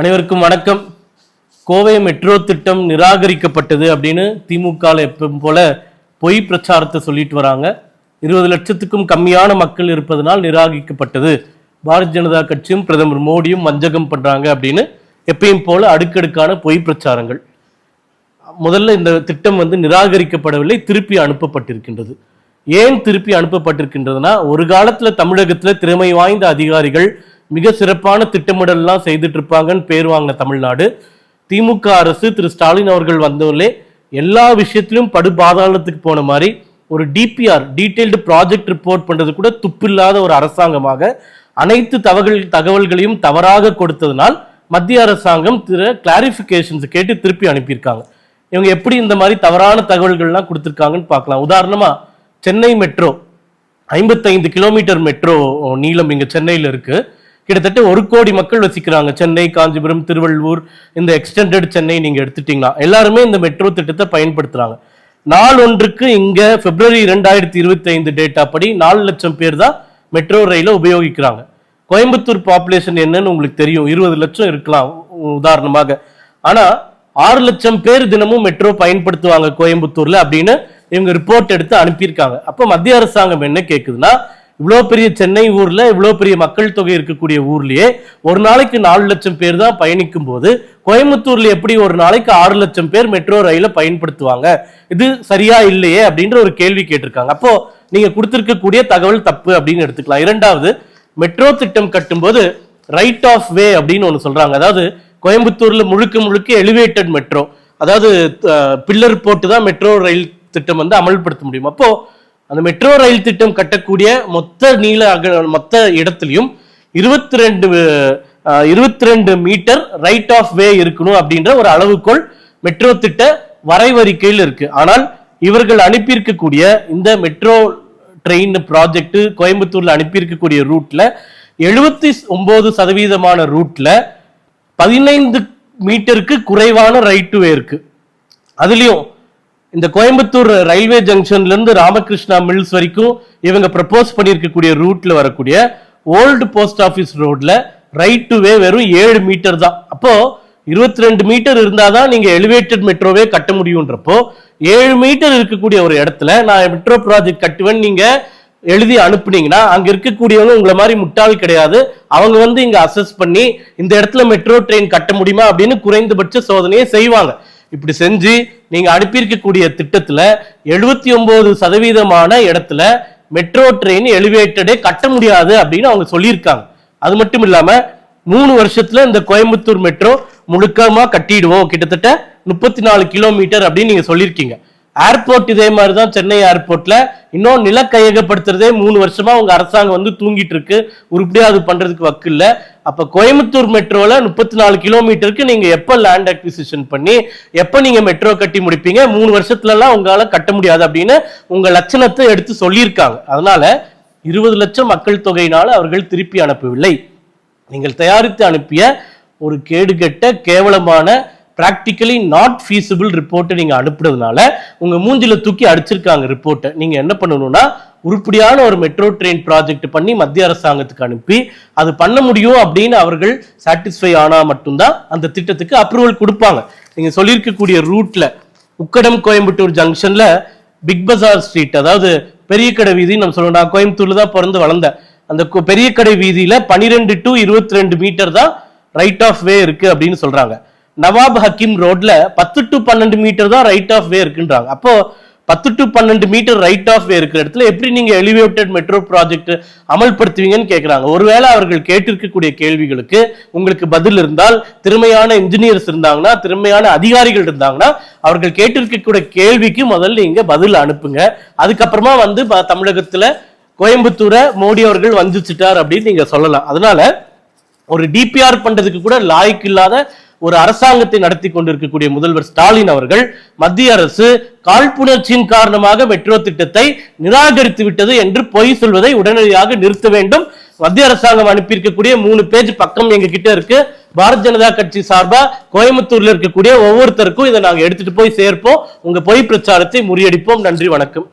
அனைவருக்கும் வணக்கம். கோவை மெட்ரோ திட்டம் நிராகரிக்கப்பட்டது அப்படின்னு திமுக எப்பவும் போல பொய் பிரச்சாரத்தை சொல்லிட்டு வராங்க. இருபது லட்சத்துக்கும் கம்மியான மக்கள் இருப்பதனால் நிராகரிக்கப்பட்டது. பாரதிய ஜனதா கட்சியும் பிரதமர் மோடியும் வஞ்சகம் பண்றாங்க அப்படின்னு எப்பயும் போல அடுக்கடுக்கான பொய் பிரச்சாரங்கள். முதல்ல இந்த திட்டம் வந்து நிராகரிக்கப்படவில்லை திருப்பி அனுப்பப்பட்டிருக்கின்றது. ஏன் திருப்பி அனுப்பப்பட்டிருக்கின்றதுன்னா ஒரு காலத்துல தமிழகத்துல திறமை வாய்ந்த அதிகாரிகள் மிக சிறப்பான திட்டமிடல்லாம் செய்துட்டு இருப்பாங்கன்னு பேர் வாங்கின தமிழ்நாடு. திமுக அரசு திரு ஸ்டாலின் அவர்கள் வந்தவர்களே எல்லா விஷயத்திலும் படு பாதாளத்துக்கு போன மாதிரி ஒரு டிபிஆர் டீட்டெயில்டு ப்ராஜெக்ட் ரிப்போர்ட் பண்ணுறது கூட துப்பில்லாத ஒரு அரசாங்கமாக அனைத்து தகவல் தகவல்களையும் தவறாக கொடுத்ததுனால் மத்திய அரசாங்கம் திரு கிளாரிஃபிகேஷன்ஸ் கேட்டு திருப்பி அனுப்பியிருக்காங்க. இவங்க எப்படி இந்த மாதிரி தவறான தகவல்கள்லாம் கொடுத்துருக்காங்கன்னு பார்க்கலாம். உதாரணமாக சென்னை மெட்ரோ ஐம்பத்தைந்து கிலோமீட்டர் மெட்ரோ நீளம் இங்கே சென்னையில் இருக்குது கிட்டத்தட்ட ஒரு கோடி மக்கள் வசிக்கிறாங்க. சென்னை காஞ்சிபுரம் திருவள்ளூர் இந்த எக்ஸ்டெண்டட் சென்னை நீங்க எடுத்துட்டிங்கன்னா எல்லாருமே இந்த மெட்ரோ திட்டத்தை பயன்படுத்துறாங்க. நாள் ஒன்றுக்கு இங்க பிப்ரவரி ரெண்டாயிரத்தி இருபத்தி ஐந்து டேட்டா படி நாலு லட்சம் பேர் தான் மெட்ரோ ரயிலை உபயோகிக்கிறாங்க. கோயம்புத்தூர் பாப்புலேஷன் என்னன்னு உங்களுக்கு தெரியும். இருபது லட்சம் இருக்கலாம் உதாரணமாக. ஆனா ஆறு லட்சம் பேர் தினமும் மெட்ரோ பயன்படுத்துவாங்க கோயம்புத்தூர்ல அப்படின்னு இவங்க ரிப்போர்ட் எடுத்து அனுப்பியிருக்காங்க. அப்ப மத்திய அரசாங்கம் என்ன கேக்குதுன்னா இவ்வளோ பெரிய சென்னை ஊரில் இவ்வளோ பெரிய மக்கள் தொகை இருக்கக்கூடிய ஊர்லேயே ஒரு நாளைக்கு நாலு லட்சம் பேர் தான் பயணிக்கும் போது கோயம்புத்தூரில் எப்படி ஒரு நாளைக்கு ஆறு லட்சம் பேர் மெட்ரோ ரயிலை பயன்படுத்துவாங்க? இது சரியா இல்லையே அப்படின்ற ஒரு கேள்வி கேட்டிருக்காங்க. அப்போ நீங்கள் கொடுத்துருக்கக்கூடிய தகவல் தப்பு அப்படின்னு எடுத்துக்கலாம். இரண்டாவது மெட்ரோ திட்டம் கட்டும்போது ரைட் ஆஃப் வே அப்படின்னு ஒன்று சொல்கிறாங்க அதாவது கோயம்புத்தூரில் முழுக்க முழுக்க எலிவேட்டட் மெட்ரோ அதாவது பில்லர் போட்டு தான் மெட்ரோ ரயில் திட்டம் வந்து அமல்படுத்த முடியும். அப்போ அந்த மெட்ரோ ரயில் திட்டம் கட்டக்கூடிய மொத்த நீள அக மொத்த இடத்துலையும் இருபத்தி ரெண்டு இருபத்தி ரெண்டு மீட்டர் ரைட் ஆஃப் வே இருக்கணும் அப்படின்ற ஒரு அளவுக்குள் மெட்ரோ திட்ட வரைவறிக்கையில் இருக்கு. ஆனால் இவர்கள் அனுப்பியிருக்கக்கூடிய இந்த மெட்ரோ ட்ரெயின் ப்ராஜெக்ட் கோயம்புத்தூர்ல அனுப்பியிருக்கக்கூடிய ரூட்ல எழுபத்தி ஒன்பது சதவீதமான ரூட்ல பதினைந்து மீட்டருக்கு குறைவான ரைட் டு வே இருக்கு. அதுலயும் இந்த கோயம்புத்தூர் ரயில்வே ஜங்ஷன்ல இருந்து ராமகிருஷ்ணா மில்ஸ் வரைக்கும் இவங்க ப்ரப்போஸ் பண்ணியிருக்கக்கூடிய ரூட்ல வரக்கூடிய ஓல்டு போஸ்ட் ஆஃபீஸ் ரோட்ல ரைட் டு வே வெறும் ஏழு மீட்டர் தான். அப்போ இருபத்தி ரெண்டு மீட்டர் இருந்தாதான் நீங்க எலிவேட்டட் மெட்ரோவே கட்ட முடியுன்றப்போ ஏழு மீட்டர் இருக்கக்கூடிய ஒரு இடத்துல நான் மெட்ரோ ப்ராஜெக்ட் கட்டுவேன் நீங்க எழுதி அனுப்புனீங்கன்னா அங்க இருக்கக்கூடியவங்க உங்களை மாதிரி முட்டாள் கிடையாது. அவங்க வந்து இங்க அசஸ் பண்ணி இந்த இடத்துல மெட்ரோ ட்ரெயின் கட்ட முடியுமா அப்படின்னு குறைந்தபட்ச சோதனையை செய்வாங்க. இப்படி செஞ்சு நீங்க அனுப்பியிருக்கக்கூடிய திட்டத்துல எழுபத்தி ஒன்பது சதவீதமான இடத்துல மெட்ரோ ட்ரெயின் எலிவேட்டடே கட்ட முடியாது அப்படின்னு அவங்க சொல்லியிருக்காங்க. அது மட்டும் இல்லாம மூணு வருஷத்துல இந்த கோயம்புத்தூர் மெட்ரோ முழுக்கமா கட்டிடுவோம். கிட்டத்தட்ட முப்பத்தி நாலு கிலோமீட்டர் அப்படின்னு நீங்க சொல்லியிருக்கீங்க. ஏர்போர்ட் இதே மாதிரி தான் சென்னை ஏர்போர்ட்ல இன்னும் நில கையகப்படுத்துறதே மூணு வருஷமா உங்க அரசாங்கம் வந்து தூங்கிட்டு இருக்கு. உருப்படியா அது பண்றதுக்கு வக்கு இல்லை. அப்ப கோயம்புத்தூர் மெட்ரோல முப்பத்தி நாலு கிலோமீட்டருக்கு நீங்க எப்ப லேண்ட் அக்விசிஷன் பண்ணி எப்ப நீங்க மெட்ரோ கட்டி முடிப்பீங்க மூணு வருஷத்துல எல்லாம் உங்களால கட்ட முடியாது அப்படின்னு உங்க லட்சணத்தை எடுத்து சொல்லியிருக்காங்க. அதனால இருபது லட்சம் மக்கள் தொகையினால அவர்கள் திருப்பி அனுப்பவில்லை. நீங்கள் தயாரித்து அனுப்பிய ஒரு கேடுகெட்ட கேவலமான ப்ராக்டிக்கலி நாட் feasible ரிப்போர்ட்டை நீங்கள் அனுப்புறதுனால உங்கள் மூஞ்சில தூக்கி அடிச்சிருக்காங்க ரிப்போர்ட்டை நீங்கள் என்ன பண்ணணும்னா உருப்படியான ஒரு மெட்ரோ ட்ரெயின் ப்ராஜெக்ட் பண்ணி மத்திய அரசாங்கத்துக்கு அனுப்பி அது பண்ண முடியும் அப்படின்னு அவர்கள் சாட்டிஸ்ஃபை ஆனால் மட்டும்தான் அந்த திட்டத்துக்கு அப்ரூவல் கொடுப்பாங்க. நீங்கள் சொல்லியிருக்கக்கூடிய ரூட்டில் உக்கடம் கோயம்புத்தூர் ஜங்ஷனில் பிக் பஜார் ஸ்ட்ரீட் அதாவது பெரிய கடை வீதின்னு நம்ம சொல்லணும் நான் கோயம்புத்தூர்ல தான் பிறந்து வளர்ந்தேன். அந்த கு- பெரிய கடை வீதியில பனிரெண்டு டு இருபத்தி ரெண்டு மீட்டர் தான் ரைட் ஆஃப் வே இருக்கு அப்படின்னு சொல்றாங்க. நவாப் ஹக்கீம் ரோட்ல பத்து டு பன்னெண்டு மீட்டர் தான் ரைட் ஆஃப் வே இருக்குன்றாங்க. அப்போ பத்து டு பன்னெண்டு மீட்டர் ரைட் ஆஃப் வே இருக்கிற இடத்துல எப்படி நீங்க எலிவேட்டட் மெட்ரோ ப்ராஜெக்ட் அமல்படுத்துவீங்கன்னு கேட்கிறாங்க ஒருவேளை அவர்கள் கேட்டிருக்கக்கூடிய கேள்விகளுக்கு உங்களுக்கு பதில் இருந்தால் திறமையான இன்ஜினியர்ஸ் இருந்தாங்கன்னா திறமையான அதிகாரிகள் இருந்தாங்கன்னா அவர்கள் கேட்டிருக்கக்கூடிய கேள்விக்கு முதல்ல நீங்க பதில் அனுப்புங்க. அதுக்கப்புறமா வந்து தமிழகத்துல கோயம்புத்தூரை மோடி அவர்கள் வந்துச்சுட்டார் அப்படின்னு நீங்க சொல்லலாம். அதனால ஒரு டிபிஆர் பண்றதுக்கு கூட லாய்க்கு இல்லாத ஒரு அரசாங்கத்தை நடத்தி கொண்டிருக்கக்கூடிய முதல்வர் ஸ்டாலின் அவர்கள் மத்திய அரசு காழ்ப்புணர்ச்சியின் காரணமாக மெட்ரோ திட்டத்தை நிராகரித்து விட்டது என்று பொய் சொல்வதை உடனடியாக நிறுத்த வேண்டும். மத்திய அரசாங்கம் அனுப்பியிருக்கக்கூடிய மூணு பேஜ் பக்கம் எங்க கிட்ட இருக்கு. பாரத் ஜனதா கட்சி சார்பா கோயம்புத்தூர்ல இருக்கக்கூடிய ஒவ்வொருத்தருக்கும் இதை நாங்க எடுத்துட்டு போய் சேர்ப்போம். உங்க பொய் பிரச்சாரத்தை முறியடிப்போம். நன்றி வணக்கம்.